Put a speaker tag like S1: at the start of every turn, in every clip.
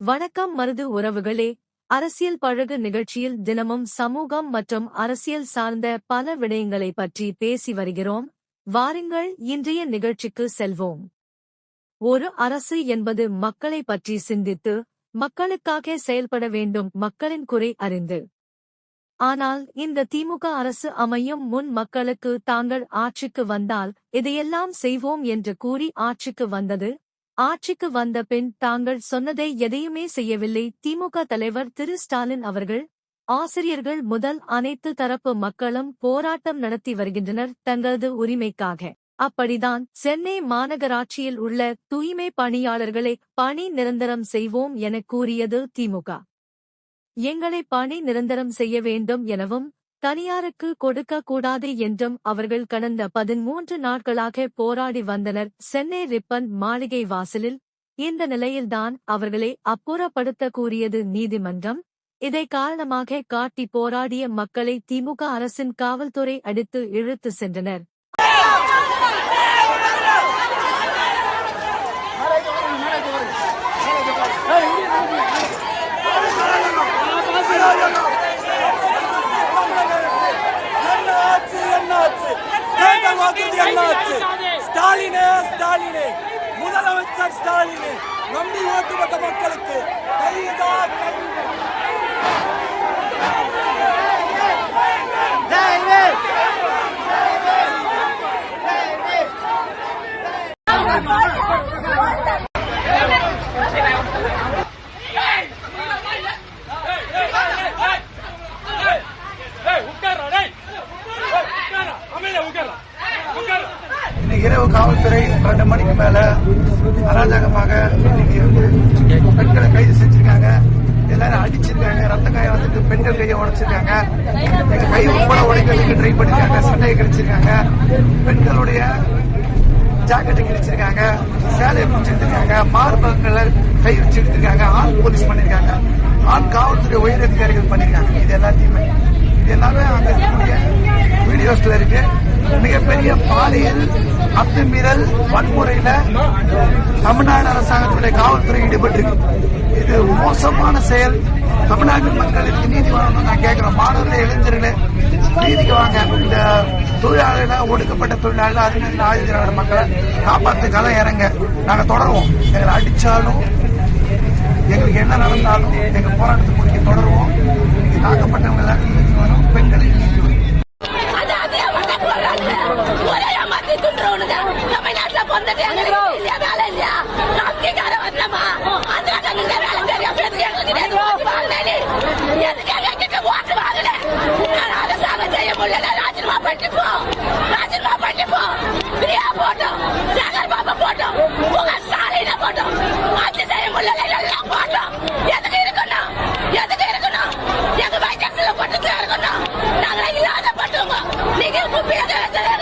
S1: வணக்கம் மருது உறவுகளே. அரசியல் பழகு நிகழ்ச்சியில் தினமும் சமூகம் மற்றும் அரசியல் சார்ந்த பல விடயங்களை பற்றி பேசி வருகிறோம். வாருங்கள் இன்றைய நிகழ்ச்சிக்கு செல்வோம். ஒரு அரசு என்பது மக்களை பற்றி சிந்தித்து மக்களுக்காக செயல்பட வேண்டும் மக்களின் குறை அறிந்து. ஆனால் இந்த திமுக அரசு அமையும் முன் மக்களுக்கு தாங்கள் ஆட்சிக்கு வந்தால் இதையெல்லாம் செய்வோம் என்று கூறி ஆட்சிக்கு வந்தது ஆட்சிக்கு வந்த பின் தாங்கள் சொன்னதை எதையுமே செய்யவில்லை. திமுக தலைவர் திரு. ஸ்டாலின் அவர்கள் ஆசிரியர்கள் முதல் அனைத்து தரப்பு மக்களும் போராட்டம் நடத்தி வருகின்றனர் தங்களது உரிமைக்காக. அப்படிதான் சென்னை மாநகராட்சியில் உள்ள தூய்மை பணியாளர்களை பணி நிரந்தரம் செய்வோம் என கூறியது திமுக. எங்களை பணி நிரந்தரம் செய்ய வேண்டும் எனவும் தனியாருக்கு கொடுக்க கூடாது என்றும் அவர்கள் கடந்த பதிமூன்று நாட்களாக போராடி வந்தனர். சென்னை ரிப்பன் மாளிகை வாசலில் இந்த நிலையில்தான் அவர்களை அப்புறப்படுத்த கூறியது நீதிமன்றம். இதை காரணமாக காட்டி போராடிய மக்களை திமுக அரசின் காவல்துறை அடித்து இழுத்து சென்றனர்.
S2: தேர்தல் ஸ்டாலினே ஸ்டாலினே முதலமைச்சர் ஸ்டாலினே நம்பி ஓட்டுமொத்த மக்களுக்கு கைதா கண்ணு.
S3: அராஜகமாக இன்னைக்கு வந்து பெண்களை கைது செஞ்சிருக்காங்க. எல்லாரும் அடிச்சிருக்காங்க. ரத்த காயம் வந்துட்டு பெண்கள் கையை உடைச்சிருக்காங்க. எங்க கை உட்பட உடைக்கிறதுக்கு ட்ரை பண்ணிருக்காங்க. சண்டையை கிடைச்சிருக்காங்க. பெண்களுடைய ஜாக்கெட்டை கிழிச்சிருக்காங்க. சேலையை பிடிச்சிருக்காங்க மார்பகங்களை கை வச்சு எடுத்திருக்காங்க. ஆண் போலீஸ் பண்ணிருக்காங்க. ஆண் காவல்துறை உயர் அதிகாரிகள் பண்ணிருக்காங்க. இது எல்லாத்தையுமே. இது எல்லாமே அங்க இருக்கக்கூடிய வீடியோஸ்ல இருக்கு. மிகப்பெரிய பாலியல் அத்துமீறல் வன்முறையில தமிழ்நாடு அரசாங்கத்துடைய காவல்துறை ஈடுபட்டிருக்கு. இது மோசமான செயல். தமிழ்நாட்டு மக்களுக்கு நீதி வரணும்னு நான் கேட்கிறோன். மாணவர்களே இளைஞர்களே நீதிக்கு வாங்க. இந்த தொழிலாளர்கள ஒடுக்கப்பட்ட தொழிலாளர்கள் அறிஞர்கள் ஆயுதிராவிட மக்களை காப்பாத்துக்காக இறங்க. நாங்க தொடருவோம். எங்களை அடிச்சாலும் எங்களுக்கு என்ன நடந்தாலும் எங்க போராட்டத்தை முடிக்க தொடருவோம். இன்னைக்கு தாக்கப்பட்டவங்க எல்லாருக்கும் நீதி வரும் பெண்களுக்கு நீதி வரும்
S4: அது அதே மாதிரி போடுறாங்க. ஒரே ஏமாத்தி துண்டுறவனுங்க. தமிழ்நாட்டுல பிறந்துட்டு எங்களுக்கு இல்லையா, வேலை இல்லையா? நம்பிக்கைக்கார வரலமா? ஆந்திரா கண்ணுல வேலை தெரியும். எதுக்கு எங்களுக்கு நேத்து ஓட்டு வாங்கின நீ? எதுக்கு எங்களுக்கு ஓட்டு வாங்கின? நான் அரசாங்கம் செய்ய முடியல. ராஜினாமா பண்ணிட்டு போ. ராஜினாமா பண்ணிட்டு பிரியா போட்டோம். சேகர் பாபா போட்டோம். உங்க ஸ்டாலினை போட்டோம். ஆட்சி செய்ய முடியல. எல்லாம் போட்டோம். எதுக்கு இருக்கணும்? எதுக்கு இருக்கணும்? எங்க வயசுல போட்டு இருக்கணும். நாங்க இல்லாத பட்டவங்க. நீங்க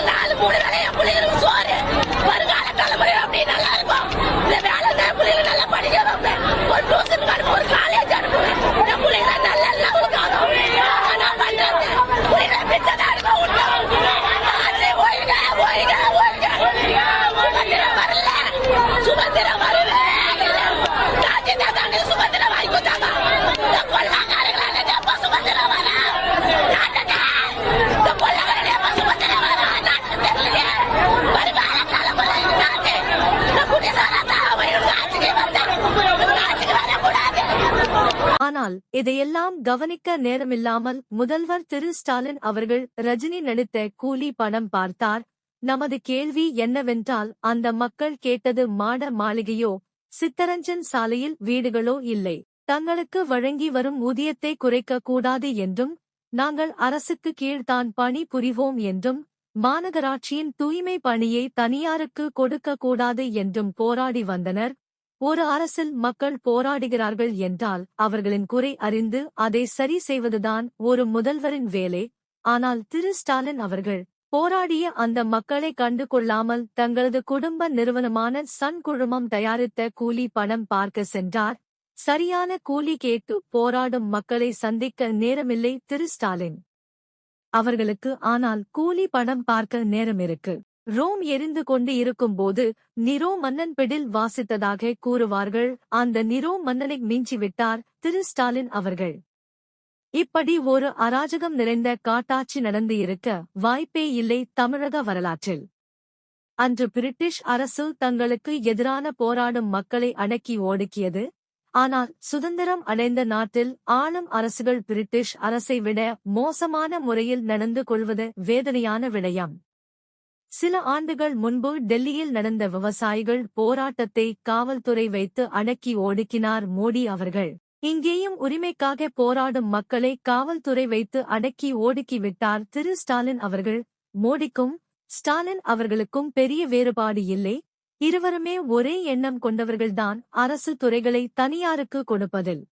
S4: நாலு மூணு வேலை என்
S1: ஆனால் இதையெல்லாம் கவனிக்க நேரமில்லாமல் முதல்வர் திரு. ஸ்டாலின் அவர்கள் ரஜினி நடித்த கூலி படம் பார்த்தார். நமது கேள்வி என்னவென்றால் அந்த மக்கள் கேட்டது மாட மாளிகையோ சித்தரஞ்சன் சாலையில் வீடுகளோ இல்லை. தங்களுக்கு வழங்கி வரும் ஊதியத்தை குறைக்க கூடாது என்றும் நாங்கள் அரசுக்கு கீழ்தான் பணி புரிவோம் என்றும் மாநகராட்சியின் தூய்மை பணியை தனியாருக்கு கொடுக்க கூடாது என்றும் போராடி வந்தனர். ஒரு அரசில் மக்கள் போராடுகிறார்கள் என்றால் அவர்களின் குறை அறிந்து அதை சரி செய்வதுதான் ஒரு முதல்வரின் வேலை. ஆனால் திரு ஸ்டாலின் அவர்கள் போராடிய அந்த மக்களை கண்டு கொள்ளாமல் தங்களது குடும்ப நிறுவனமான சன் குழுமம் தயாரித்த கூலி பணம் பார்க்க சென்றார். சரியான கூலி கேட்டு போராடும் மக்களை சந்திக்க நேரமில்லை திரு ஸ்டாலின். அவர்களுக்கு ஆனால் கூலி பணம் பார்க்க நேரம் இருக்கு ரோம் எரிந்து கொண்டு இருக்கும்போது நிரோ மன்னன் பெடில் வாசித்ததாக கூறுவார்கள். அந்த நிரோ மன்னனை மிஞ்சிவிட்டார் திரு ஸ்டாலின் அவர்கள். இப்படி ஒரு அராஜகம் நிறைந்த காட்டாட்சி நடந்து இருக்க வாய்ப்பே இல்லை தமிழக வரலாற்றில். அன்று பிரிட்டிஷ் அரசு தங்களுக்கு எதிரான போராடும் மக்களை அடக்கி ஒடுக்கியது. ஆனால் சுதந்திரம் அடைந்த நாட்டில் ஆளும் அரசுகள் பிரிட்டிஷ் அரசை விட மோசமான முறையில் நடந்து கொள்வது வேதனையான விடயம். சில ஆண்டுகள் முன்பு டெல்லியில் நடந்த விவசாயிகள் போராட்டத்தை காவல்துறை வைத்து அடக்கி ஒடுக்கினார் மோடி அவர்கள். இங்கேயும் உரிமைக்காக போராடும் மக்களை காவல்துறை வைத்து அடக்கி ஒடுக்கிவிட்டார் திரு ஸ்டாலின் அவர்கள். மோடிக்கும் ஸ்டாலின் அவர்களுக்கும் பெரிய வேறுபாடு இல்லை. இருவருமே ஒரே எண்ணம் கொண்டவர்கள்தான் அரசு துறைகளை தனியாருக்கு கொடுப்பதில்.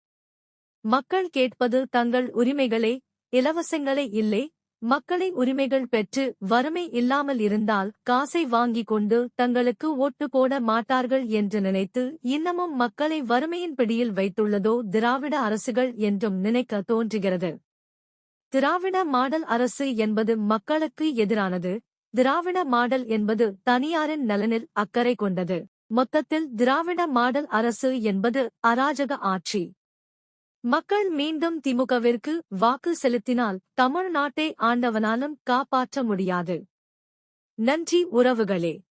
S1: மக்கள் கேட்பது தங்கள் உரிமைகளை இலவசங்களை இல்லை. மக்களை உரிமைகள் பெற்று வறுமை இல்லாமல் இருந்தால் காசை வாங்கிக் கொண்டு தங்களுக்கு ஓட்டு போட மாட்டார்கள் என்று நினைத்து இன்னமும் மக்களை வறுமையின் பிடியில் வைத்துள்ளதோ திராவிட அரசுகள் என்றும் நினைக்க தோன்றுகிறது. திராவிட மாடல் அரசு என்பது மக்களுக்கு எதிரானது. திராவிட மாடல் என்பது தனியாரின் நலனில் அக்கறை கொண்டது. மொத்தத்தில் திராவிட மாடல் அரசு என்பது அராஜக ஆட்சி. மக்கள் மீண்டும் திமுகவிற்கு வாக்கு செலுத்தினால் தமிழ்நாட்டை ஆண்டவனாலும் காப்பாற்ற முடியாது. நன்றி உறவுகளே.